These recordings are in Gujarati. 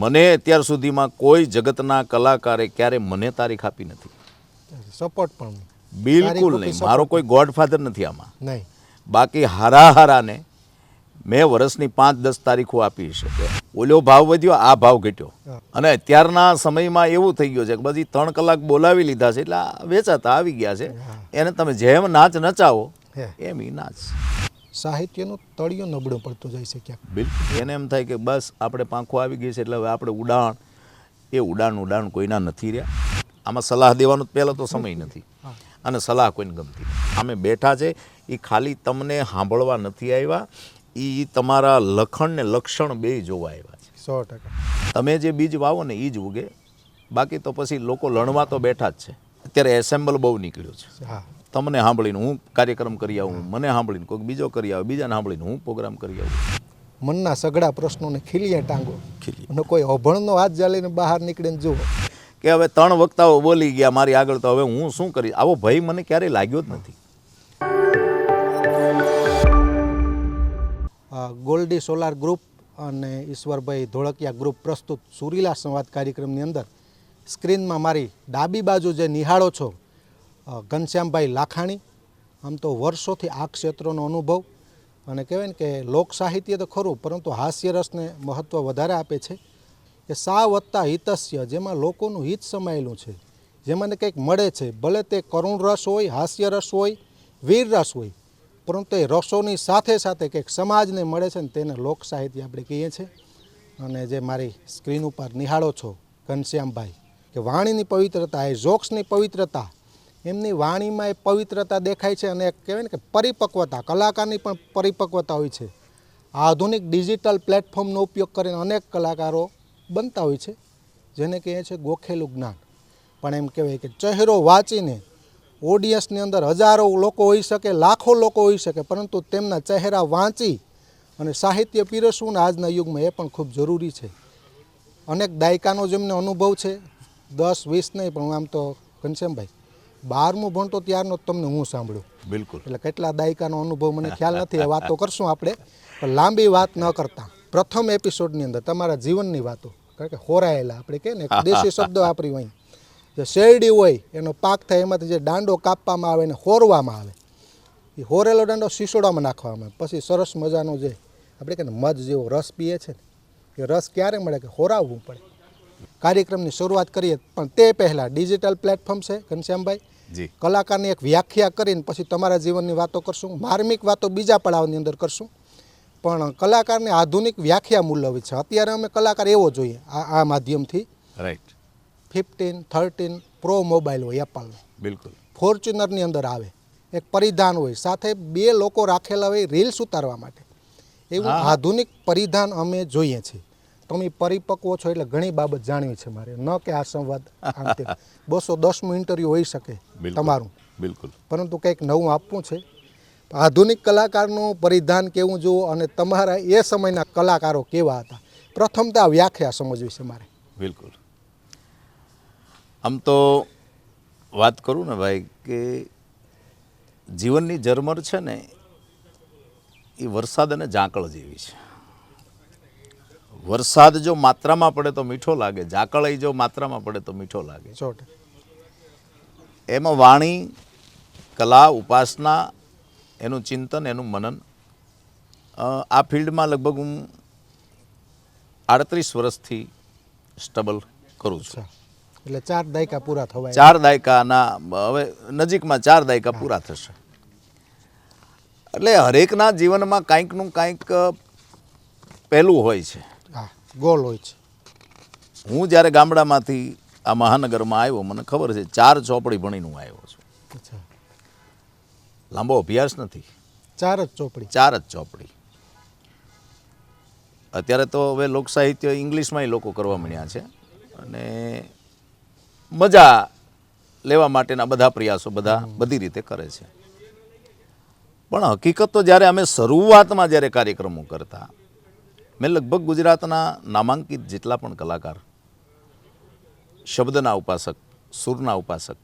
મને અત્યાર સુધીમાં કોઈ જગતના કલાકારે ક્યારે મને તારીખ આપી નથી. સપોર્ટ પણ બિલકુલ નહીં. મારો કોઈ ગોડફાધર નથી આમાં. નહીં. બાકી હારા હારાને મેં વર્ષની પાંચ દસ તારીખો આપી શકે ઓલો ભાવ વધ્યો આ ભાવ ઘટ્યો. અને અત્યારના સમયમાં એવું થઈ ગયું છે કે બધી ત્રણ કલાક બોલાવી લીધા છે એટલે વેચાતા આવી ગયા છે. એને તમે જેમ નાચ નચાવો એમ ઈ નાચ. સાહિત્યનું તળિયું નબળું પડતું જાય છે ક્યાંક. બિલકુલ. એને એમ થાય કે બસ આપણે પાંખો આવી ગઈ છે એટલે હવે આપણે ઉડાણ એ ઉડાણ ઉડાણ કોઈના નથી રહ્યા. આમાં સલાહ દેવાનો પહેલો તો સમય નથી. અને સલાહ કોઈને ગમતી અમે બેઠા છે એ ખાલી તમને સાંભળવા નથી આવ્યા એ તમારા લખણ ને લક્ષણ બે જોવા આવ્યા છે. સો ટકા. તમે જે બીજ વાવો ને એ જ ઉગે. બાકી તો પછી લોકો લણવા તો બેઠા જ છે. અત્યારે એસેમ્બલ બહુ નીકળ્યો છે. હા. તમને સાંભળીને હું કાર્યક્રમ કરી આવું મને સાંભળીને કોઈક બીજો કરી આવે બીજાને સાંભળીને હું પ્રોગ્રામ કરી આવું. મનના સગડા પ્રશ્નોને ખીલીએ ટાંગો. અને કોઈ અભણનો હાથ જાલીને બહાર નીકળીને જુઓ. કે હવે ત્રણ વક્તાઓ બોલી ગયા મારી આગળ તો હવે હું શું કરીશ આવો ભય મને ક્યારેય લાગ્યો જ નથી. ગોલ્ડી સોલાર ગ્રુપ અને ઈશ્વરભાઈ ધોળકિયા ગ્રુપ પ્રસ્તુત સુરીલા સંવાદ કાર્યક્રમની અંદર સ્ક્રીનમાં મારી ડાબી બાજુ જે નિહાળો છો ઘનશ્યામભાઈ લાખાણી. આમ તો વર્ષોથી આ ક્ષેત્રનો અનુભવ. અને કહેવાય ને કે લોક સાહિત્ય તો ખરું, પરંતુ હાસ્યરસને મહત્ત્વ વધારે આપે છે. કે સા વત્તા હિતસ્ય, જેમાં લોકોનું હિત સમાયેલું છે. જેમાં કંઈક મળે છે. ભલે તે કરુણ રસ હોય, હાસ્ય રસ હોય, વીર રસ હોય, પરંતુ એ રસોની સાથે સાથે કંઈક સમાજને મળે છે ને તેને લોક સાહિત્ય આપણે કહીએ છીએ. અને જે મારી સ્ક્રીન ઉપર નિહાળો છો, ઘનશ્યામભાઈ, કે વાણીની પવિત્રતા, એ જોક્સની પવિત્રતા એમની વાણીમાં એ પવિત્રતા દેખાય છે અને કહેવાય ને કે પરિપક્વતા, કલાકારની પણ પરિપક્વતા હોય છે. આધુનિક ડિજિટલ પ્લેટફોર્મનો ઉપયોગ કરીને અનેક કલાકારો બનતા હોય છે, જેને કહે છે ગોખેલું જ્ઞાન. પણ એમ કહેવાય કે ચહેરો વાંચીને ઓડિયન્સની અંદર હજારો લોકો હોઈ શકે, લાખો લોકો હોઈ શકે, પરંતુ તેમના ચહેરા વાંચી અને સાહિત્ય પીરસવું ને આજના યુગમાં એ પણ ખૂબ જરૂરી છે. અનેક દાયકાનો જેમને અનુભવ છે, દસ, વીસ નહીં, પણ આમ તો ઘનશ્યામભાઈ બારમું ભણતો ત્યારનો તમને હું સાંભળ્યું બિલકુલ. એટલે કેટલા દાયકાનો અનુભવ મને ખ્યાલ નથી એ વાતો કરશું આપણે. પણ લાંબી વાત ન કરતા. પ્રથમ એપિસોડની અંદર તમારા જીવનની વાતો કારણ કે હોરાયેલા આપણે કહે ને દેશી શબ્દો વાપરી હોય જે શેરડી હોય એનો પાક થાય એમાંથી જે દાંડો કાપવામાં આવે ને હોરવામાં આવે એ હોરેલો દાંડો શીશોડામાં નાખવામાં આવે. પછી સરસ મજાનો જે આપણે ને મધ જેવો રસ પીએ છે ને એ રસ ક્યારે મળે કે હોરાવવું પડે? કાર્યક્રમની શરૂઆત કરીએ પણ તે પહેલાં ડિજિટલ પ્લેટફોર્મ છે ઘનશ્યામભાઈ. કલાકારની એક વ્યાખ્યા કરીને પછી તમારા જીવનની વાતો કરશું માર્મિક વાતો બીજા પડાવની અંદર કરશું. પણ કલાકારની આધુનિક વ્યાખ્યા મૂલવી છે. અત્યારે અમે કલાકાર એવો જોઈએ આ આ માધ્યમથી. Right fifteen thirteen pro mobile હોય એપલનો બિલકુલ. ફોર્ચ્યુનરની અંદર આવે. એક પરિધાન હોય. સાથે બે લોકો રાખેલા હોય રીલ્સ ઉતારવા માટે. એવું આધુનિક પરિધાન અમે જોઈએ છીએ. તમે પરિપક્વ છો એટલે ઘણી બાબત જાણવી છે મારે. ન કે આ સંવાદ બસો દસમું ઇન્ટરવ્યૂ હોઈ શકે. તમારું. બિલકુલ. પરંતુ કંઈક નવું આપવું છે. આધુનિક કલાકારનું પરિધાન કેવું જુઓ અને તમારા એ સમયના કલાકારો કેવા હતા? પ્રથમ તો આ વ્યાખ્યા સમજવી છે મારે. બિલકુલ. આમ તો વાત કરું ને ભાઈ કે જીવનની ઝરમર છે ને એ વરસાદ અને ઝાંકળ જેવી છે. વરસાદ જો માત્રામાં પડે તો મીઠો લાગે ઝાકળ ય જો માત્રામાં પડે તો મીઠો લાગે. એમાં વાણી કલા ઉપાસના એનું ચિંતન એનું મનન આ ફિલ્ડમાં લગભગ હું આડત્રીસ વર્ષથી સ્ટબલ કરું છું. એટલે ચાર દાયકા પૂરા થવા ચાર દાયકાના હવે નજીકમાં ચાર દાયકા પૂરા થશે. એટલે હરેકના જીવનમાં કાંઈકનું કાંઈક પહેલું હોય છે. ગોલ હોય છે. હું જ્યારે ગામડામાંથી આ મહાનગરમાં આવ્યો મને ખબર છે ચાર ચોપડી ભણીને હું આવ્યો છું. અચ્છા. લાંબો અભ્યાસ નથી. ચાર જ ચોપડી. ચાર જ ચોપડી. અત્યારે તો હવે લોક સાહિત્ય ઇંગ્લિશમાંય લોકો કરવા માંડ્યા છે. અને મજા લેવા માટેના બધા પ્રયાસો બધા બધી રીતે કરે છે. પણ હકીકત તો જ્યારે અમે શરૂઆતમાં જ્યારે કાર્યક્રમો કરતા મેં લગભગ ગુજરાતના નામાંકિત જેટલા પણ કલાકાર શબ્દના ઉપાસક સુરના ઉપાસક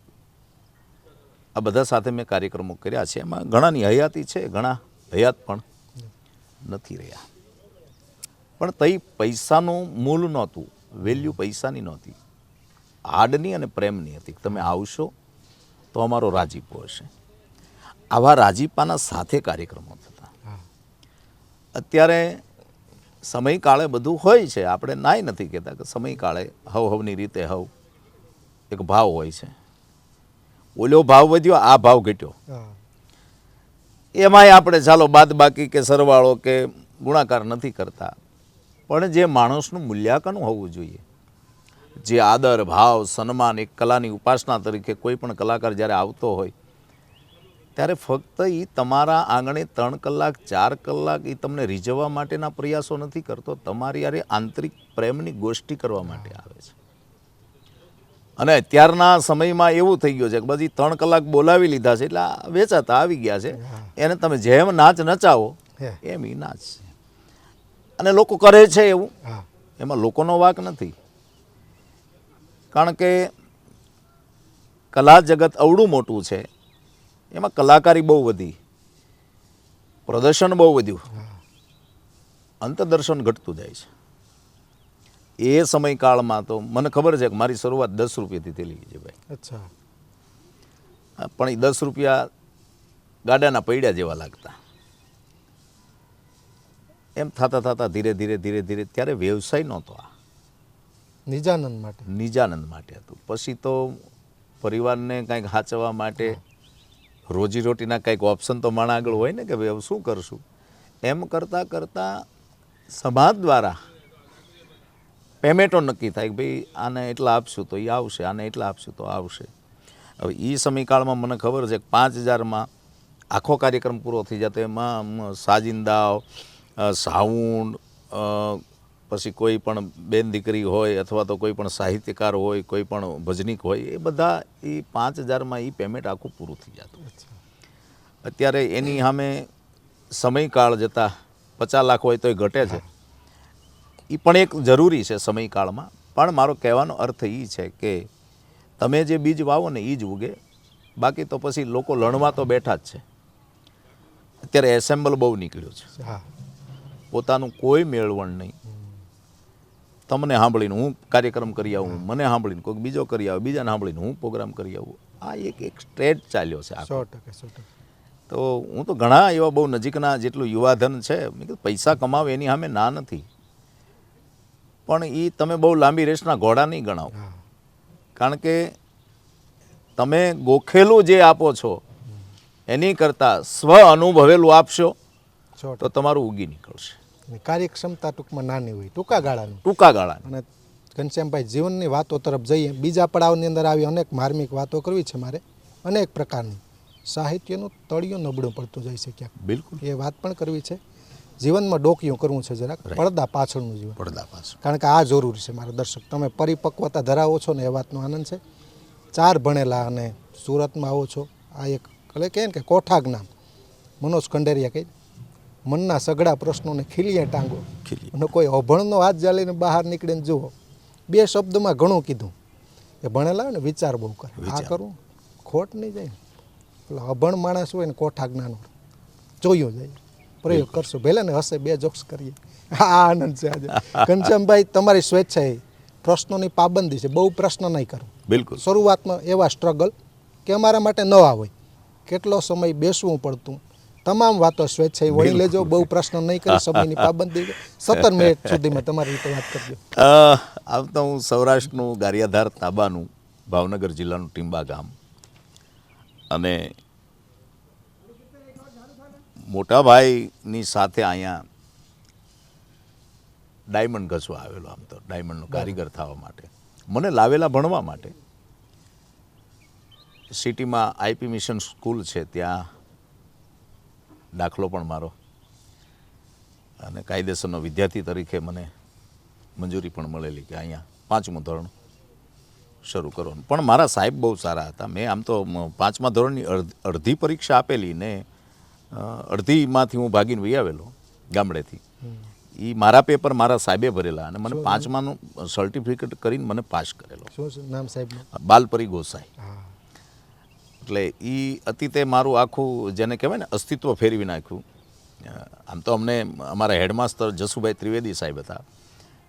આ બધા સાથે મેં કાર્યક્રમો કર્યા છે. એમાં ઘણાની હયાતી છે ઘણા હયાત પણ નથી રહ્યા. પણ તઈ પૈસાનું મૂળ નહોતું વેલ્યુ પૈસાની નહોતી. હાડની અને પ્રેમની હતી. તમે આવશો તો અમારો રાજીપો હશે. આવા રાજીપાના સાથે કાર્યક્રમો થતા. અત્યારે સમયકાળે બધું હોય છે. આપણે નાય નથી કહેતા કે સમયકાળે હવ હવની રીતે હવ એક ભાવ હોય છે. ઓલો ભાવ વધ્યો આ ભાવ ઘટ્યો. એમાંય આપણે ચાલો બાદ બાકી કે સરવાળો કે ગુણાકાર નથી કરતા. પણ જે માણસનું મૂલ્યાંકન હોવું જોઈએ. જે આદર ભાવ સન્માન એક કલાની ઉપાસના તરીકે કોઈ પણ કલાકાર જ્યારે આવતો હોય ત્યારે ફક્ત એ તમારા આંગણે ત્રણ કલાક ચાર કલાક એ તમને રીઝવવા માટેના પ્રયાસો નથી કરતો. તમારી યારે આંતરિક પ્રેમની ગોષ્ઠી કરવા માટે આવે છે. અને અત્યારના સમયમાં એવું થઈ ગયું છે કે બધી ત્રણ કલાક બોલાવી લીધા છે એટલે વેચાતા આવી ગયા છે. એને તમે જેમ નાચ નચાવો એમ એ નાચ છે. અને લોકો કરે છે એવું. એમાં લોકોનો વાક નથી. કારણ કે કલા જગત અવડું મોટું છે. એમાં કલાકારી બહુ વધી. પ્રદર્શન બહુ વધ્યું. અંતદર્શન ઘટતું જાય છે. એ સમયકાળમાં તો મને ખબર છે કે મારી શરૂઆત દસ રૂપિયાથી થયેલી છે ભાઈ. અચ્છા. પણ એ દસ રૂપિયા ગાડાના પૈડા જેવા લાગતા. એમ થતાં થતાં ધીરે ધીરે ધીરે ધીરે ત્યારે વ્યવસાય નહોતો આ. નિજાનંદ માટે. નિજાનંદ માટે હતું. પછી તો પરિવારને કાંઈક સાચવવા માટે રોજીરોટીના કંઈક ઓપ્શન તો માણા આગળ હોય ને કે ભાઈ, હવે શું કરશું? એમ કરતાં કરતાં સમાજ દ્વારા પેમેન્ટો નક્કી થાય કે ભાઈ, આને એટલા આપશું તો એ આવશે, આને એટલા આપશું તો આવશે. હવે એ સમયકાળમાં મને ખબર છે કે પાંચ હજારમાં આખો કાર્યક્રમ પૂરો થઈ જતો એમાં સાજિંદાવ સાઉન્ડ પછી કોઈ પણ બેન દીકરી હોય અથવા તો કોઈ પણ સાહિત્યકાર હોય કોઈ પણ ભજનીક હોય એ બધા એ પાંચ હજારમાં એ પેમેન્ટ આખું પૂરું થઈ જતું. અત્યારે એની સામે સમયકાળ જતાં પચાસ લાખ હોય તો એ ઘટે છે. એ પણ એક જરૂરી છે સમયકાળમાં. પણ મારો કહેવાનો અર્થ એ છે કે તમે જે બીજ વાવો ને એ જ ઉગે. બાકી તો પછી લોકો લણવા તો બેઠા જ છે. અત્યારે એસેમ્બલ બહુ નીકળ્યું છે. પોતાનું કોઈ મેળવણ નહીં. તમને સાંભળીને હું કાર્યક્રમ કરી આવું મને સાંભળીને કોઈક બીજો કરી આવે બીજાને સાંભળીને હું પ્રોગ્રામ કરી આવું. આ એક એક સ્ટેજ ચાલ્યો છે સો ટકા સો ટકા. તો હું તો ઘણા એવા બહુ નજીકના જેટલું યુવાધન છે મેં કીધું પૈસા કમાવે એની સામે ના નથી. પણ એ તમે બહુ લાંબી રેસના ઘોડા નહીં ગણાવો. કારણ કે તમે ગોખેલું જે આપો છો એની કરતાં સ્વ અનુભવેલું આપશો તો તમારું ઉગી નીકળશે. કાર્યક્ષમતા ટૂંકમાં નાની હોય ટૂંકા ગાળાની. ટૂંકા ગાળાની. અને ઘનશ્યામભાઈ જીવનની વાતો તરફ જઈએ બીજા પડાવની અંદર આવી અનેક માર્મિક વાતો કરવી છે મારે અનેક પ્રકારની સાહિત્યનું તળિયું નબળું પડતું જાય છે ક્યાંક. બિલકુલ. એ વાત પણ કરવી છે. જીવનમાં ડોકિયું કરવું છે જરાક પડદા પાછળનું જીવન. પડદા પાછળ. કારણ કે આ જરૂરી છે મારા દર્શક. તમે પરિપક્વતા ધરાવો છો ને એ વાતનો આનંદ છે. ચાર ભણેલા અને સુરતમાં આવો છો. આ એક એટલે કહે ને કે કોઠા જ્ઞાન મનોજ કંડેરિયા કહે મનના સઘળા પ્રશ્નોને ખીલીએ ટાંગો. અને કોઈ અભણનો હાથ જાલીને બહાર નીકળીને જુઓ. બે શબ્દમાં ઘણું કીધું. એ ભણેલા હોય ને વિચાર બહુ કરે. આ કરું. કરવું ખોટ નહીં જાય. એટલે અભણ માણસ હોય ને કોઠા જ્ઞાન જોયું જાય. પ્રયોગ કરશું. ભલે ને હશે બે જોક્સ કરીએ. આ આનંદ છે આજે. ઘનશ્યામભાઈ તમારી સ્વેચ્છાએ પ્રશ્નોની પાબંદી છે. બહુ પ્રશ્ન નહીં કરો. બિલકુલ. શરૂઆતમાં એવા સ્ટ્રગલ કે અમારા માટે નવા હોય કેટલો સમય બેસવું પડતું? તમામ વાતો સ્વેચ્છાએ વળી લેજો. બહુ પ્રશ્ન નહીં કરી. સમયની પાબંદી સત્તર મિનિટ સુધીમાં તમારી રીતે વાત કરજો. આમ તો હું સૌરાષ્ટ્રનું ગારિયાધાર તાબાનું ભાવનગર જિલ્લાનું ટીંબા ગામ અને મોટાભાઈની સાથે અહીંયા ડાયમંડ ઘસવા આવેલો આમ તો. ડાયમંડનો કારીગર થવા માટે. મને લાવેલા ભણવા માટે. સિટીમાં આઈપી મિશન સ્કૂલ છે ત્યાં દાખલો પણ મારો. અને કાયદેસરનો વિદ્યાર્થી તરીકે મને મંજૂરી પણ મળેલી કે અહીંયા પાંચમું ધોરણ શરૂ કરવાનું. પણ મારા સાહેબ બહુ સારા હતા. મેં આમ તો પાંચમા ધોરણની અડધી પરીક્ષા આપેલી ને અડધીમાંથી હું ભાગીને વહી આવેલો ગામડેથી. એ મારા પેપર મારા સાહેબે ભરેલા અને મને પાંચમાનું સર્ટિફિકેટ કરીને મને પાસ કરેલો. નામ સાહેબ બાલપરી ગોસાઈ. એટલે એ અતીતે મારું આખું જેને કહેવાય ને અસ્તિત્વ ફેરવી નાખ્યું. આમ તો અમને અમારા હેડમાસ્ટર જસુભાઈ ત્રિવેદી સાહેબ હતા,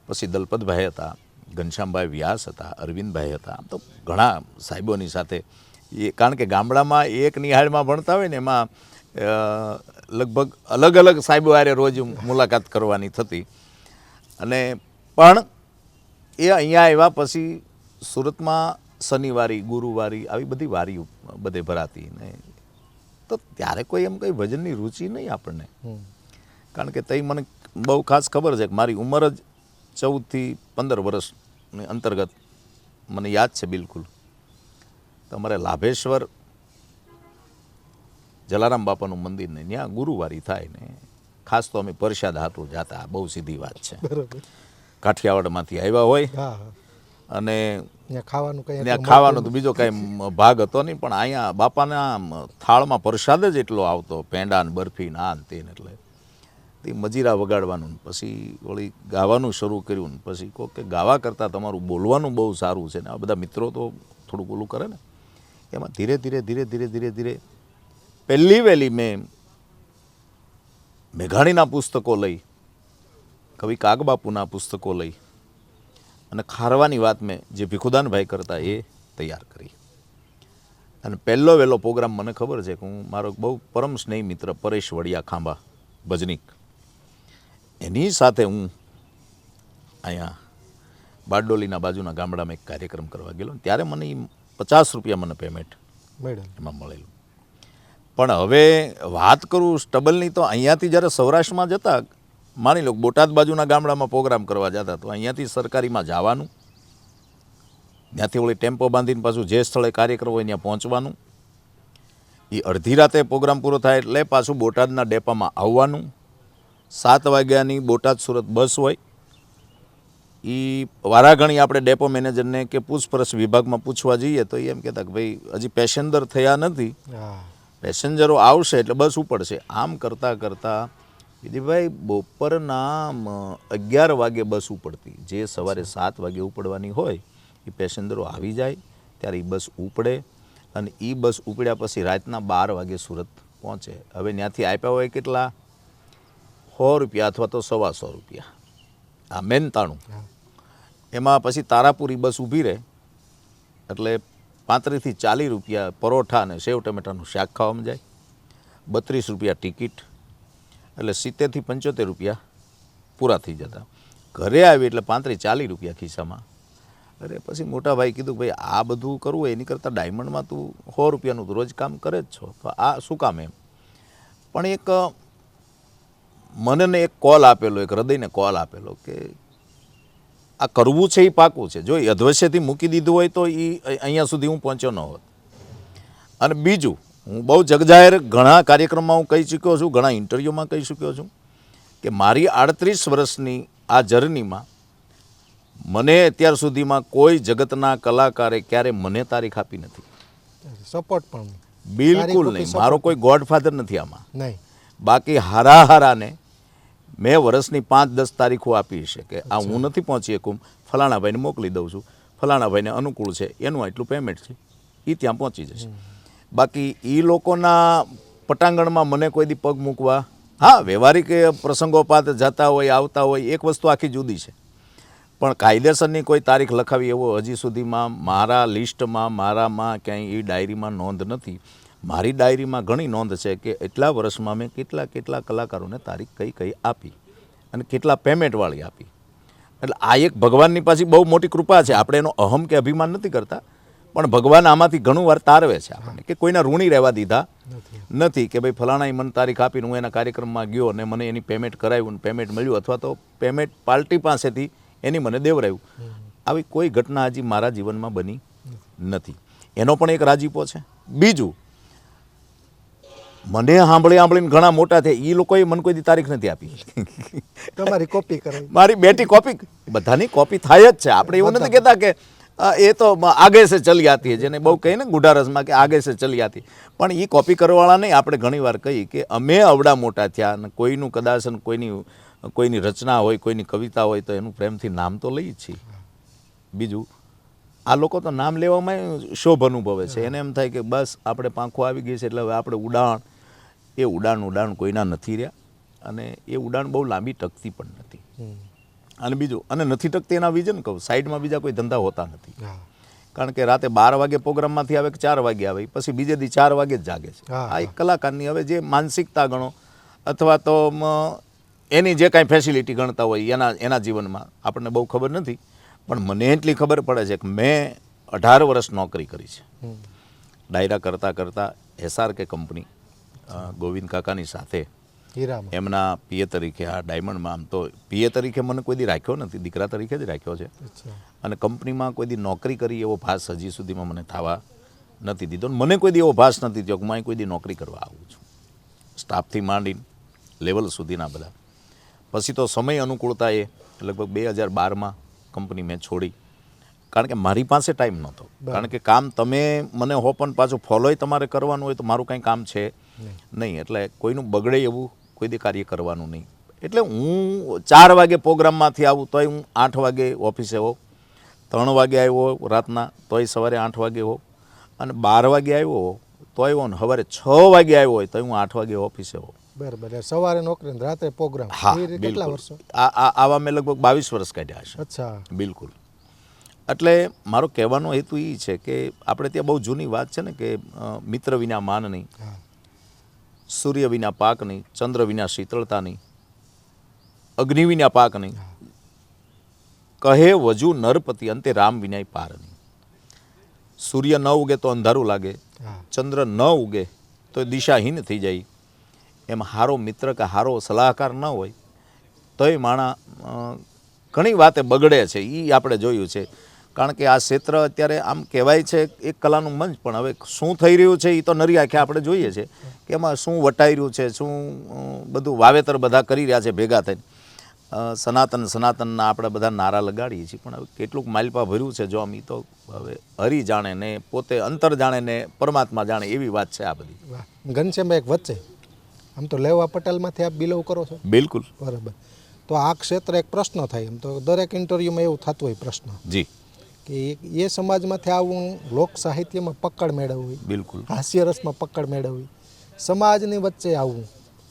પછી દલપતભાઈ હતા, ઘનશ્યામભાઈ વ્યાસ હતા, અરવિંદભાઈ હતા, આમ તો ઘણા સાહેબોની સાથે. એ કારણ કે ગામડામાં એક નિહાળમાં ભણતા હોય ને એમાં લગભગ અલગ અલગ સાહેબો હારે રોજ મુલાકાત કરવાની થતી. અને પણ એ અહીંયા આવ્યા પછી સુરતમાં શનિવારી ગુરુવારી આવી બધી વારી બધે ભરાતી ને. તો ત્યારે કોઈ એમ કંઈ ભજનની રુચિ નહીં આપણને. કારણ કે તઈ મને બહુ ખાસ ખબર છે કે મારી ઉંમર જ ચૌદથી પંદર વર્ષની અંતર્ગત મને યાદ છે બિલકુલ. તમારે લાભેશ્વર જલારામ બાપાનું મંદિર ને ત્યાં ગુરુવારી થાય ને. ખાસ તો અમે પરસાદ હાટું જાતા બહુ સીધી વાત છે. કાઠિયાવાડમાંથી આવ્યા હોય. અને ખાવાનું કઈ ખાવાનો તો બીજો કઈ ભાગ હતો નહીં પણ અહીંયા બાપાના થાળમાં પ્રસાદ જ એટલો આવતો પેંડા ને બરફી ને આ તે એટલે. તે મજીરા વગાડવાનું પછી વળી ગાવાનું શરૂ કર્યું ને પછી કહો કે ગાવા કરતાં તમારું બોલવાનું બહુ સારું છે ને આ બધા મિત્રો તો થોડુંક ઓલું કરે ને. એમાં ધીરે ધીરે ધીરે ધીરે ધીરે ધીરે પહેલી વહેલી મેં મેઘાણીના પુસ્તકો લઈ કવિ કાગબાપુના પુસ્તકો લઈ અને ખારવાની વાત મેં જે ભીખુદાનભાઈ કરતા એ તૈયાર કરી. અને પહેલો વહેલો પ્રોગ્રામ મને ખબર છે કે હું મારો બહુ પરમ સ્નેહી મિત્ર પરેશ વડિયા ખાંભા ભજનીક. એની સાથે હું અહીંયા બારડોલીના બાજુના ગામડામાં એક કાર્યક્રમ કરવા ગયેલો ત્યારે મને એ પચાસ રૂપિયા મને પેમેન્ટ એમાં મળેલું. પણ હવે વાત કરું સ્ટબલની તો અહીંયાથી જ્યારે સૌરાષ્ટ્રમાં જતા માની લો બોટાદ બાજુના ગામડામાં પ્રોગ્રામ કરવા જતા તો અહીંયાથી સરકારીમાં જવાનું ત્યાંથી વળી ટેમ્પો બાંધીને પાછું જે સ્થળે કાર્યક્રમ હોય ત્યાં પહોંચવાનું એ અડધી રાતે પ્રોગ્રામ પૂરો થાય એટલે પાછું બોટાદના ડેપામાં આવવાનું સાત વાગ્યાની બોટાદ સુરત બસ હોય એ વારાઘણી આપણે ડેપો મેનેજરને કે પૂછપરછ વિભાગમાં પૂછવા જઈએ તો એમ કહેતા કે ભાઈ હજી પેસેન્જર થયા નથી પેસેન્જરો આવશે એટલે બસ ઉપડશે. આમ કરતાં કરતાં વિધિભાઈ બપોરના અગિયાર વાગે બસ ઉપડતી. જે સવારે સાત વાગે ઉપડવાની હોય એ પેસેન્જરો આવી જાય ત્યારે એ બસ ઉપડે અને એ બસ ઉપડ્યા પછી રાતના બાર વાગે સુરત પહોંચે. હવે ત્યાંથી આપ્યા હોય કેટલા? સો રૂપિયા અથવા તો સવા સો રૂપિયા. આ મહેનતાણું. એમાં પછી તારાપુરી બસ ઊભી રહે. એટલે પાંત્રીસથી ચાલીસ રૂપિયા પરોઠા અને સેવ ટમેટાનું શાક ખાવામાં જાય બત્રીસ રૂપિયા ટિકિટ. એટલે સિત્તેરથી પંચોતેર રૂપિયા પૂરા થઈ જતા. ઘરે આવી એટલે પાંત્રીસ ચાલીસ રૂપિયા ખિસ્સામાં. અરે પછી મોટા ભાઈ કીધું, ભાઈ, આ બધું કરવું એની કરતાં ડાયમંડમાં તું સો રૂપિયાનું રોજ કામ કરે જ છો. તો આ શું કામ એમ? પણ એક મને એક કોલ આપેલો, એક હૃદયને કોલ આપેલો કે આ કરવું છે એ પાકું છે. જો એ અધવશ્યથી મૂકી દીધું હોય તો એ અહીંયા સુધી હું પહોંચ્યો ન હોત. અને બીજું હું બહુ જગજાહેર ઘણા કાર્યક્રમમાં હું કહી ચૂક્યો છું ઘણા ઇન્ટરવ્યૂમાં કહી ચૂક્યો છું કે મારી આડત્રીસ વર્ષની આ જર્નીમાં મને અત્યાર સુધીમાં કોઈ જગતના કલાકારે ક્યારે મને તારીખ આપી નથી. સપોર્ટ પણ બિલકુલ નહીં. મારો કોઈ ગોડફાધર નથી આમાં. નહીં. બાકી હારા હારાને મેં વર્ષની પાંચ દસ તારીખો આપી છે કે આ હું નથી પહોંચી શકું ફલાણાભાઈને મોકલી દઉં છું ફલાણાભાઈને અનુકૂળ છે એનું આટલું પેમેન્ટ છે એ ત્યાં પહોંચી જશે. બાકી એ લોકોના પટાંગણમાં મને કોઈ દી પગ મૂકવા. હા, વ્યવહારિક પ્રસંગોપાત જતા હોય, આવતા હોય, એક વસ્તુ આખી જુદી છે. પણ કાયદેસરની કોઈ તારીખ લખાવી એવો હજી સુધીમાં મારા લિસ્ટમાં, મારામાં ક્યાંય એ ડાયરીમાં નોંધ નથી. મારી ડાયરીમાં ઘણી નોંધ છે કે એટલા વર્ષમાં મેં કેટલા કેટલા કલાકારોને તારીખ કઈ કઈ આપી અને કેટલા પેમેન્ટવાળી આપી. એટલે આ એક ભગવાનની પાછી બહુ મોટી કૃપા છે. આપણે એનો અહમ કે અભિમાન નથી કરતા. પણ ભગવાન આમાંથી ઘણું વાર તારવે છે આપણને કે કોઈના ઋણી રહેવા દીધા નથી. કે ભાઈ ફલાણાએ મને તારીખ આપીને હું એના કાર્યક્રમમાં ગયો અને મને એની પેમેન્ટ કરાવ્યું પેમેન્ટ મળ્યું અથવા તો પેમેન્ટ પાર્ટી પાસેથી એની મને દેવરાયું આવી કોઈ ઘટના હજી મારા જીવનમાં બની નથી. એનો પણ એક રાજીપો છે. બીજું મને સાંભળી સાંભળીને ઘણા મોટા થયા. એ લોકોએ મને કોઈ દી તારીખ નથી આપી. તમારી કોપી કરી મારી બેટી કોપી બધાની કોપી થાય જ છે. આપણે એવું નથી કહેતા કે એ તો આગે સે ચલી આતી જેને બહુ કહીએ ને કે આગે સે ચલી આતી પણ એ કોપી કરવાવાળા નહીં, આપણે ઘણીવાર કહી કે અમે અવડા મોટા થયા અને કોઈનું કદાચ કોઈની કોઈની રચના હોય, કોઈની કવિતા હોય, તો એનું પ્રેમથી નામ તો લઈ જ છીએ. બીજું, આ લોકો તો નામ લેવામાં શોભ અનુભવે છે. એને એમ થાય કે બસ આપણે પાંખો આવી ગઈ છે, એટલે હવે આપણે ઉડાણ, એ ઉડાણ ઉડાણ કોઈના નથી રહ્યા. અને એ ઉડાણ બહુ લાંબી ટકતી પણ નથી. અને બીજું અને નથી ટકતી એના વિઝન કહું સાઈડમાં બીજા કોઈ ધંધા હોતા નથી. કારણ કે રાતે બાર વાગે પ્રોગ્રામમાંથી આવે કે ચાર વાગે આવે પછી બીજે દી ચાર વાગે જ જાગે છે. આ એક કલાકારની હવે જે માનસિકતા ગણો અથવા તો એની જે કાંઈ ફેસિલિટી ગણતા હોય એના એના જીવનમાં આપણને બહુ ખબર નથી પણ મને એટલી ખબર પડે છે કે મેં અઢાર વર્ષ નોકરી કરી છે. ડાયરા કરતાં કરતાં એસઆર કે કંપની ગોવિંદ કાકાની સાથે હીરામાં. એમના પીએ તરીકે આ ડાયમંડમાં આમ તો પીએ તરીકે મને કોઈ દી રાખ્યો નથી દીકરા તરીકે જ રાખ્યો છે. અને કંપનીમાં કોઈ દી નોકરી કરી એવો ભાસ હજી સુધીમાં મને થવા નથી દીધો. મને કોઈ દી એવો ભાસ નથી થયો કે હું કોઈ દી નોકરી કરવા આવું છું. સ્ટાફથી માંડીને લેવલ સુધીના બધા. પછી તો સમય અનુકૂળતા એ લગભગ બે હજાર બારમાં કંપની મેં છોડી. કારણ કે મારી પાસે ટાઈમ નહોતો. કારણ કે કામ તમે મને હો પણ પાછું ફોલોય તમારે કરવાનું હોય તો મારું કાંઈ કામ છે નહીં. એટલે કોઈનું બગડે એવું કોઈ દે કાર્ય કરવાનું નહીં. એટલે હું ચાર વાગે પ્રોગ્રામમાંથી આવું તોય હું આઠ વાગે ઓફિસે હોઉં ત્રણ વાગે આવ્યો રાતના તોય સવારે આઠ વાગે હોઉં અને બાર વાગે આવ્યો તોય હોઉં ને સવારે છ વાગે આવ્યો હોય તોય હું આઠ વાગે ઓફિસે હોઉં. બરાબર સવારે નોકરી રાત્રે પ્રોગ્રામ. હા કેટલા વર્ષો? આ આ આવા મેં લગભગ બાવીસ વર્ષ કાઢ્યા છે અચ્છા. બિલકુલ. એટલે મારો કહેવાનો હેતુ એ છે કે આપણે ત્યાં બહુ જૂની વાત છે ને કે મિત્ર વિના માન નહીં. સૂર્ય વિના પાક નહીં ચંદ્ર વિના શીતળતા નહીં અગ્નિ વિના પાક નહીં. કહે વજુ નરપતિ અંતે રામ વિનાય પાર નહીં. સૂર્ય ન ઉગે તો અંધારું લાગે ચંદ્ર ન ઉગે તો દિશાહીન થઈ જાય. એમ હારો મિત્ર કે હારો સલાહકાર ન હોય તોય માણા ઘણી વાતે બગડે છે. એ આપણે જોયું છે. કારણ કે આ ક્ષેત્ર અત્યારે આમ કહેવાય છે એક કલાનું મંચ પણ હવે શું થઈ રહ્યું છે એ તો નરી આંખે આપણે જોઈએ છે કે એમાં શું વટાઈ રહ્યું છે શું બધું વાવેતર બધા કરી રહ્યા છે ભેગા થઈને. સનાતન સનાતનના આપણે બધા નારા લગાડીએ છીએ પણ હવે કેટલુંક માલપા ભર્યું છે જો આમ એ તો હવે હરી જાણે ને પોતે અંતર જાણે ને પરમાત્મા જાણે એવી વાત છે આ બધી. વાહ ઘનશ્યામભાઈ એક વચ્ચે આમ તો લેવા પટેલમાંથી આપ બિલોવ કરો છો? બિલકુલ. બરાબર. તો આ ક્ષેત્ર એક પ્રશ્ન થાય એમ તો દરેક ઇન્ટરવ્યૂમાં એવું થતું હોય પ્રશ્ન. જી. કે એ- એ સમાજમાંથી આવું લોક સાહિત્યમાં પકડ મેળવવી. બિલકુલ. હાસ્યરસમાં પકડ મેળવવી. સમાજની વચ્ચે આવવું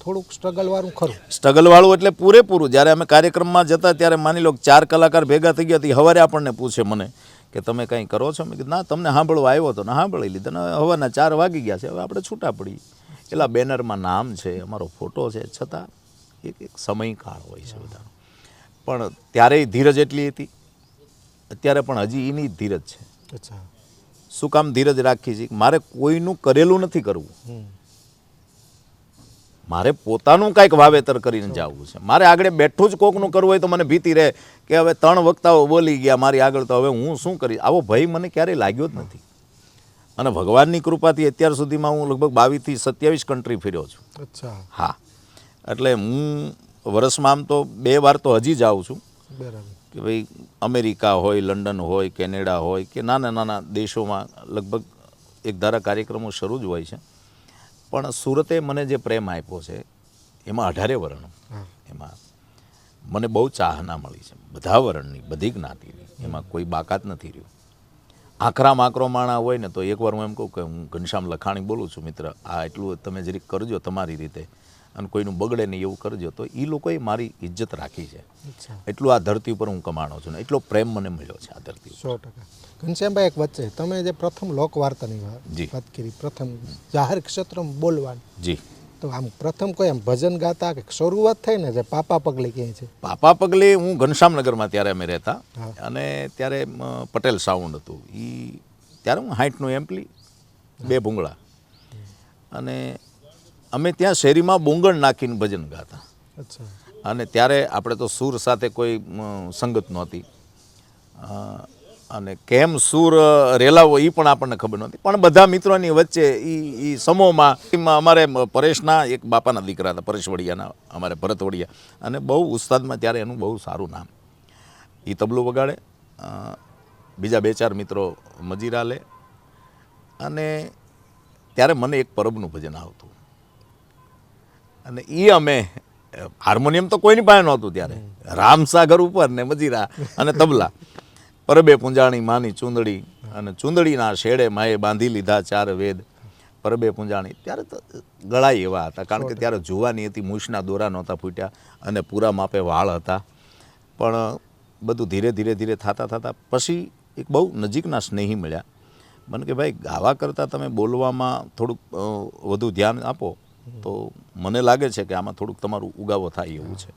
થોડુંક સ્ટ્રગલ વાળું ખરું. સ્ટ્રગલવાળું એટલે પૂરેપૂરું. જ્યારે અમે કાર્યક્રમમાં જતા ત્યારે માની લો ચાર કલાકાર ભેગા થઈ ગયા હતી હવારે આપણને પૂછે મને કે તમે કંઈ કરો છો? મેં કીધું ના તમને સાંભળવા આવ્યો હતો ને સાંભળી લીધો ને હવાના ચાર વાગી ગયા છે. હવે આપણે છૂટા પડી એટલા બેનરમાં નામ છે અમારો ફોટો છે. છતાં એક એક સમયકાળ હોય છે બધાનો. પણ ત્યારેય ધીરજ એટલી હતી. અત્યારે પણ હજી એની ધીરજ છે. અચ્છા. શું કામ ધીરજ રાખી છે? મારે કોઈનું કરેલું નથી કરવું. મારે પોતાનું કાંઈક વાવેતર કરીને જવું છે. મારે આગળ બેઠું જ કોકનું કરવું હોય તો મને ભીતિ રહે કે હવે ત્રણ વક્તાઓ બોલી ગયા મારી આગળ તો હવે હું શું કરીશ? આવો ભય મને ક્યારેય લાગ્યો જ નથી. અને ભગવાનની કૃપાથી અત્યાર સુધીમાં હું લગભગ બાવીસથી સત્યાવીસ કન્ટ્રી ફેર્યો છું. અચ્છા. હા. એટલે હું વર્ષમાં આમ તો બે વાર તો હજી જાઉં છું. બરાબર. કે ભાઈ અમેરિકા હોય લંડન હોય કેનેડા હોય કે નાના નાના દેશોમાં લગભગ એક ધારા કાર્યક્રમો શરૂ જ હોય છે. પણ સુરતે મને જે પ્રેમ આપ્યો છે એમાં અઢારે વર્ણો. એમાં મને બહુ ચાહના મળી છે. બધા વર્ણની બધી જ્ઞાતિની. એમાં કોઈ બાકાત નથી રહ્યું. આકરા માકરો માણા હોય ને તો એકવાર હું એમ કહું કે હું ઘનશ્યામ લખાણી બોલું છું મિત્ર આ એટલું તમે જરીક કરજો તમારી રીતે. અને કોઈનું બગડે નહીં એવું કરજો તો એ લોકોએ મારી ઇજ્જત રાખી છે. એટલું આ ધરતી ઉપર હું કમાણો છું ને એટલો પ્રેમ મને મળ્યો છે આ ધરતી સો ટકા. ઘનશ્યામભાઈ એક વચ્ચે તમે જે પ્રથમ લોકવાર્તાની વાત કરી પ્રથમ જાહેર ક્ષેત્રમાં બોલવાની. જી. તો આમ પ્રથમ કોઈ આમ ભજન ગાતા કે શરૂઆત થઈ ને જે પાપા પગલે કહે છે? પાપા પગલે હું ઘનશ્યામનગરમાં ત્યારે અમે રહેતા. અને ત્યારે પટેલ સાઉન્ડ હતું. એ ત્યારે હું હાઈટનું એમ્પલી બે ભૂંગળા. અને અમે ત્યાં શેરીમાં બોંગણ નાખીને ભજન ગાતા. અચ્છા. અને ત્યારે આપણે તો સૂર સાથે કોઈ સંગત નહોતી. અને કેમ સૂર રેલાવો એ પણ આપણને ખબર નહોતી. પણ બધા મિત્રોની વચ્ચે એ એ સમૂહમાં અમારે પરેશના એક બાપાના દીકરા હતા પરેશ વડિયાના અમારે ભરત વડિયા. અને બહુ ઉસ્તાદમાં ત્યારે એનું બહુ સારું નામ. એ તબલું વગાડે બીજા બે ચાર મિત્રો મજીરા લે. અને ત્યારે મને એક પરબનું ભજન આવતું. અને એ અમે હાર્મોનિયમ તો કોઈની પાસે નહોતું ત્યારે. રામસાગર ઉપર ને મજીરા અને તબલા. પરબે પૂંજાણી, માની ચૂંદડી અને ચૂંદડીના શેડે માએ બાંધી લીધા ચાર વેદ. પરબે પૂંજાણી, ત્યારે તો ગળાય એવા હતા, કારણ કે ત્યારે જોવાની હતી, મૂછના દોરા નહોતા ફૂટ્યા અને પૂરા માપે વાળ હતા. પણ, બધું ધીરે ધીરે ધીરે થતાં થતાં પછી એક બહુ નજીકના સ્નેહી મળ્યા. મને કે, ભાઈ, ગાવા કરતાં તમે બોલવામાં થોડુંક વધુ ધ્યાન આપો. તો મને લાગે છે કે આમાં થોડુંક તમારું ઉગાવો થાય એવું છે.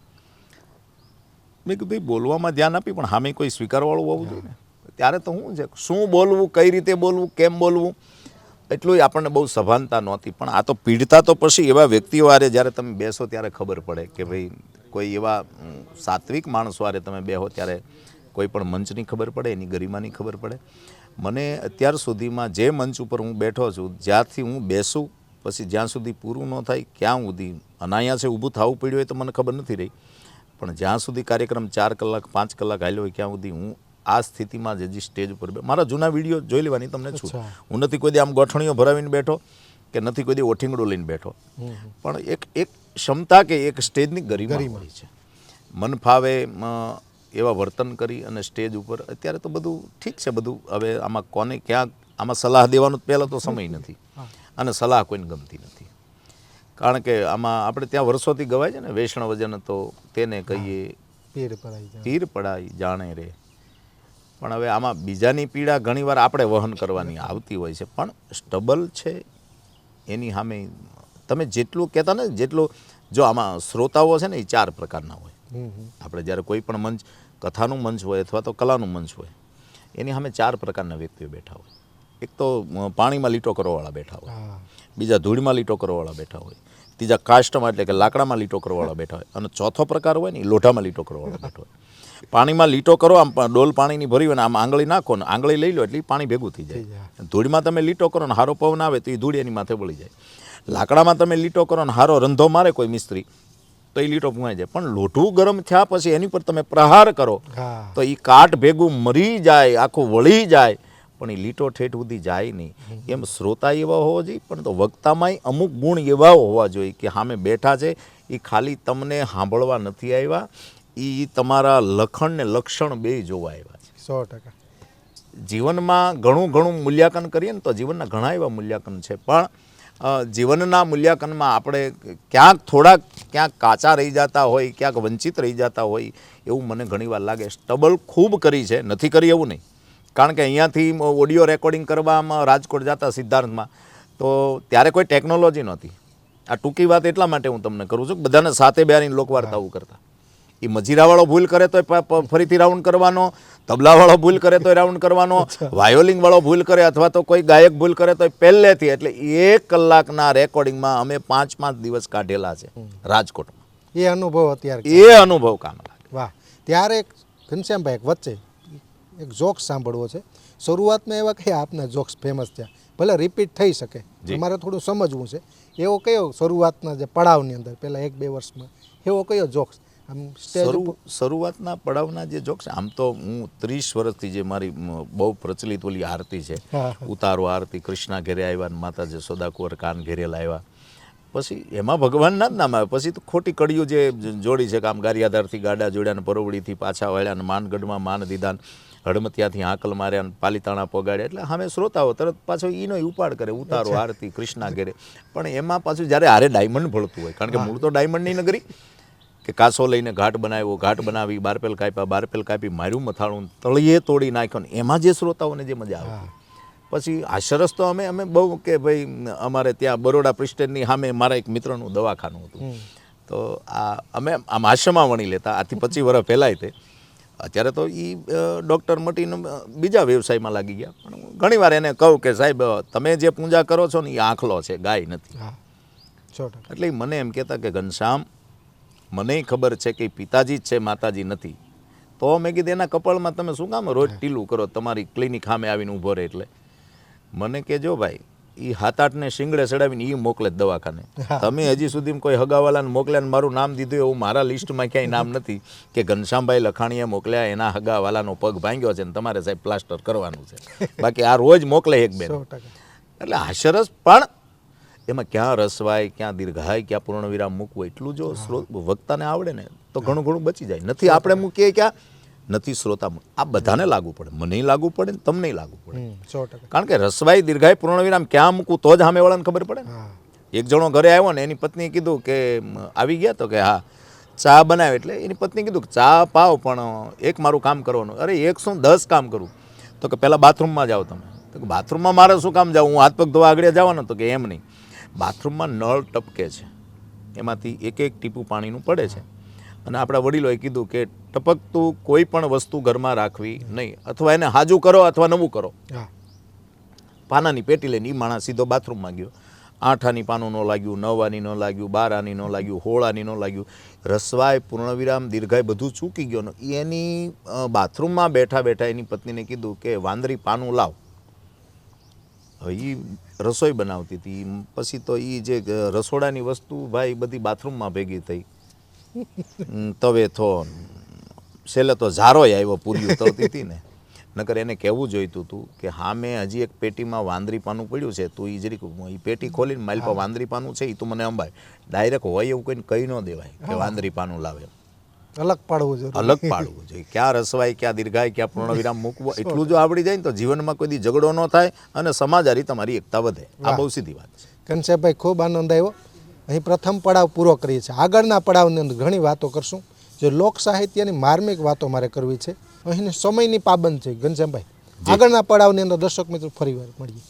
મેં કીધું ભાઈ બોલવામાં ધ્યાન આપી પણ હામે કોઈ સ્વીકારવાળું હોવું જોઈએ. ને ત્યારે તો શું છે શું બોલવું કઈ રીતે બોલવું કેમ બોલવું? એટલું આપણને બહુ સભાનતા નહોતી પણ આ તો પીડતા તો પછી એવા વ્યક્તિઓ આરે જ્યારે તમે બેસો ત્યારે ખબર પડે કે ભાઈ કોઈ એવા સાત્વિક માણસો આરે તમે બેહો ત્યારે કોઈ પણ મંચની ખબર પડે એની ગરિમાની ખબર પડે. મને અત્યાર સુધીમાં જે મંચ ઉપર હું બેઠો છું જ્યાંથી હું બેસું પછી જ્યાં સુધી પૂરું ન થાય ક્યાં સુધી અનાયાસે ઊભું થવું પડ્યું હોય તો મને ખબર નથી રહી. પણ જ્યાં સુધી કાર્યક્રમ ચાર કલાક પાંચ કલાક હાલ્યો હોય ક્યાં સુધી હું આ સ્થિતિમાં જ હજી સ્ટેજ ઉપર મારા જૂના વીડિયો જોઈ લેવાની તમને છું. હું નથી કોઈ દી આમ ગોઠણીઓ ભરાવીને બેઠો કે નથી કોઈ દી ઓઠીંગડું લઈને બેઠો. પણ એક એક ક્ષમતા કે એક સ્ટેજની ગરિમા મળી છે. મન ફાવે એવા વર્તન કરી અને સ્ટેજ ઉપર. અત્યારે તો બધું ઠીક છે બધું. હવે આમાં કોને ક્યાં આમાં સલાહ દેવાનો પહેલાં તો સમય નથી. અને સલાહ કોઈને ગમતી નથી. કારણ કે આમાં આપણે ત્યાં વર્ષોથી ગવાય છે ને વૈષ્ણવ વજન તો તેને કહીએ પીર પડાય પીર પડાય જાણે રે. પણ હવે આમાં બીજાની પીડા ઘણીવાર આપણે વહન કરવાની આવતી હોય છે પણ સ્ટબલ છે એની સામે. તમે જેટલું કહેતા ને જેટલું જો આમાં શ્રોતાઓ છે ને એ ચાર પ્રકારના હોય. આપણે જ્યારે કોઈ પણ મંચ કથાનું મંચ હોય અથવા તો કલાનું મંચ હોય એની સામે ચાર પ્રકારના વ્યક્તિઓ બેઠા હોય. એક તો પાણીમાં લીટો કરવાવાળા બેઠા હોય. બીજા ધૂળમાં લીટો કરવાવાળા બેઠા હોય. ત્રીજા કાષ્ટમાં એટલે કે લાકડામાં લીટો કરવાવાળા બેઠા હોય. અને ચોથો પ્રકાર હોય ને લોઢામાં લીટો કરવાવાળા બેઠો હોય. પાણીમાં લીટો કરો આમ ડોલ પાણીની ભરી હોય ને આમ આંગળી નાખો ને આંગળી લઈ લો એટલે પાણી ભેગું થઈ થઈ જાય. ધૂળમાં તમે લીટો કરો ને હારો પવન આવે તો એ ધૂળ એની માથે વળી જાય. લાકડામાં તમે લીટો કરો ને હારો રંધો મારે કોઈ મિસ્ત્રી તો એ લીટો ભૂંવાઈ જાય. પણ લોઢું ગરમ થયા પછી એની પર તમે પ્રહાર કરો તો એ કાટ ભેગું મરી જાય આખું વળી જાય. પણ એ લીટો ઠેઠ સુધી જાય નહીં. એમ શ્રોતા એવા હોવા જોઈએ પણ તો વક્તામાંય અમુક ગુણ એવા હોવા જોઈએ કે સામે બેઠા છે એ ખાલી તમને સાંભળવા નથી આવ્યા એ તમારા લખણ ને લક્ષણ બે જોવા આવ્યા છે. સો ટકા. જીવનમાં ઘણું ઘણું મૂલ્યાંકન કરીએ ને તો જીવનના ઘણા એવા મૂલ્યાંકન છે પણ જીવનના મૂલ્યાંકનમાં આપણે ક્યાંક થોડાક ક્યાંક કાચા રહી જતા હોય ક્યાંક વંચિત રહી જતા હોય એવું મને ઘણીવાર લાગે. સ્ટબલ ખૂબ કરી છે નથી કરી એવું નહીં. કારણ કે અહીંયાથી ઓડિયો રેકોર્ડિંગ કરવામાં રાજકોટ જતા સિદ્ધાર્થમાં. તો ત્યારે કોઈ ટેકનોલોજી નહોતી. આ ટૂંકી વાત એટલા માટે હું તમને કરું છું કે બધાને સાથે બેહારીને લોકવાર્તાઓ કરતા. એ મજીરાવાળો ભૂલ કરે તો ફરીથી રાઉન્ડ કરવાનો તબલાવાળો ભૂલ કરે તો રાઉન્ડ કરવાનો વાયોલિંગ વાળો ભૂલ કરે અથવા તો કોઈ ગાયક ભૂલ કરે તો પહેલેથી એટલે એક કલાકના રેકોર્ડિંગમાં અમે પાંચ પાંચ દિવસ કાઢેલા છે રાજકોટમાં. એ અનુભવ અત્યારે એ અનુભવ કામ લાગે. વાહ. ત્યારે ઘનશ્યામભાઈ વચ્ચે એક જોક્સ સાંભળવો છે. શરૂઆતમાં એવા કયા આપના જોક્સ ફેમસ થયા? ભલે રિપીટ થઈ શકે. જી. મારે થોડું સમજવું છે. એવો કયો શરૂઆતના જે પડાવની અંદર પહેલાં એક બે વર્ષમાં એવો કયો જોક્સ? આમ શરૂઆતના પડાવના જે જોક્સ આમ તો હું ત્રીસ વર્ષથી જે મારી બહુ પ્રચલિત ઓલી આરતી છે. ઉતારો આરતી કૃષ્ણા ઘેરે આવ્યા ને માતા જશોદા કુંવર કાન ઘેરે લાવ્યા પછી એમાં ભગવાનના જ નામ આવે પછી તો ખોટી કડીઓ જે જોડી છે કે આમ ગારિયાધારથી ગાડા જોડ્યા ને પરોવડીથી પાછા વળ્યા ને માનગઢમાં માન દીધા હડમતિયાથી હાંકલ માર્યા પાલીતાણા પોગાડ્યા. એટલે સામે શ્રોતાઓ તરત પાછો એનો ઉપાડ કરે ઉતારો આરતી કૃષ્ણા ઘેરે. પણ એમાં પાછું જ્યારે હારે ડાયમંડ ભળતું હોય કારણ કે મૂળ તો ડાયમંડની નગરી કે કાસો લઈને ઘાટ બનાવ્યો ઘાટ બનાવી બારપેલ કાપ્યા બારપેલ કાપી માર્યું મથાળું તળિયે તોડી નાખ્યો ને એમાં જે શ્રોતાઓને જે મજા આવે. પછી આશરસ તો અમે અમે બહુ કે ભાઈ અમારે ત્યાં બરોડા પ્રિસ્ટેનની સામે મારા એક મિત્રનું દવાખાનું હતું. તો આ અમે આમ આશ્રમમાં વણી લેતા આથી પચીસ વર્ષ પહેલાંય તે. અત્યારે તો એ ડૉક્ટર મટીને બીજા વ્યવસાયમાં લાગી ગયા. પણ ઘણીવાર એને કહું કે સાહેબ તમે જે પૂજા કરો છો ને એ આંખલો છે ગાય નથી. એટલે મને એમ કહેતા કે ઘનશ્યામ મને ખબર છે કે પિતાજી જ છે માતાજી નથી. તો મેં કીધું એના કપાળમાં તમે શું કામ રોજ ટીલું કરો? તમારી ક્લિનિક સામે આવીને ઊભો રહે એટલે. મને કહેજો ભાઈ એ હાથ આઠને શિંગડે ચડાવીને એ મોકલે દવાખાને. તમે હજી સુધી કોઈ હગાવાલાને મોકલ્યા ને મારું નામ દીધું એવું મારા લિસ્ટમાં ક્યાંય નામ નથી કે ઘનશ્યામભાઈ લખાણીએ મોકલ્યા એના હગાવાલાનો પગ ભાંગ્યો છે ને તમારે સાહેબ પ્લાસ્ટર કરવાનું છે. બાકી આ રોજ મોકલે એક બેન. એટલે હાસ્યરસ પણ એમાં ક્યાં રસવાય ક્યાં દીર્ઘાય ક્યાં પૂર્ણ વિરામ મૂકવું એટલું જો વક્તાને આવડે ને તો ઘણું ઘણું બચી જાય. નથી આપણે મૂકીએ ક્યાં? નથી શ્રોતા. આ બધાને લાગુ પડે. મને લાગુ પડે ને તમને લાગુ પડે. કારણ કે રસવાઈ દીર્ઘાય પૂર્ણ વિરામ ક્યાં મૂકવું તો જ સામેવાળાને ખબર પડે ને. એક જણો ઘરે આવ્યો ને એની પત્નીએ કીધું કે આવી ગયા તો કે હા ચા બનાવે. એટલે એની પત્ની કીધું કે ચા પાવ પણ એક મારું કામ કરવાનું. અરે એક શું? દસ કામ કરું. તો કે પહેલાં બાથરૂમમાં જાઓ તમે. તો કે બાથરૂમમાં મારે શું કામ જાવ? હું હાથ પગ ધોવા આગળ જવાનો. તો કે એમ નહીં. બાથરૂમમાં નળ ટપકે છે. એમાંથી એક એક ટીપું પાણીનું પડે છે. અને આપણા વડીલોએ કીધું કે ટપકતું કોઈ પણ વસ્તુ ઘરમાં રાખવી નહીં. અથવા એને હાજુ કરો અથવા નવું કરો. હા. પાનાની પેટી લઈને એ માણસ સીધો બાથરૂમમાં ગયો. આઠાની પાનું ન લાગ્યું નવાની ન લાગ્યું બારાની ન લાગ્યું હોળાની ન લાગ્યું. રસવાય પૂર્ણવિરામ દીર્ઘાય બધું ચૂકી ગયો ને એની બાથરૂમમાં બેઠા બેઠા એની પત્નીને કીધું કે વાંદરી પાનું લાવ. હવે એ રસોઈ બનાવતી હતી. પછી તો એ જે રસોડાની વસ્તુ ભાઈ બધી બાથરૂમમાં ભેગી થઈ. તવે થો છેલ્લે તો ઝારોય આવ્યો પૂર્યું તળતી હતી ને. નકર એને કહેવું જોઈતું હતું કે હા મેં હજી એક પેટીમાં વાંદરી પાનું પડ્યું છે તું એ જરીક એ પેટી ખોલીને મારી પાસે વાંદરી પાનું છે એ તું મને અંબાય ડાયરેક્ટ હોય એવું કોઈને કહી ન દેવાય કે વાંદરી પાનું લાવે. અલગ પાડવું જોઈએ અલગ પાડવું જોઈએ. ક્યાં રસવાય ક્યાં દીર્ઘાય ક્યાં પૂર્ણવિરામ મૂકવો એટલું જો આવડી જાય ને તો જીવનમાં કોઈ દી ઝઘડો ન થાય અને સમાજ હારી તમારી એકતા વધે. આ બહુ સીધી વાત છે. ઘનશ્યામભાઈ ખૂબ આનંદ આવ્યો. અહીં પ્રથમ પડાવ પૂરો કરીએ છીએ. આગળના પડાવની અંદર ઘણી વાતો કરશું. જે લોક સાહિત્યની માર્મિક વાતો મારે કરવી છે. અહીં સમયની પાબંદ છે. ઘનશ્યામભાઈ આગળના પડાવની અંદર દર્શક મિત્રો ફરી વાર મળીએ.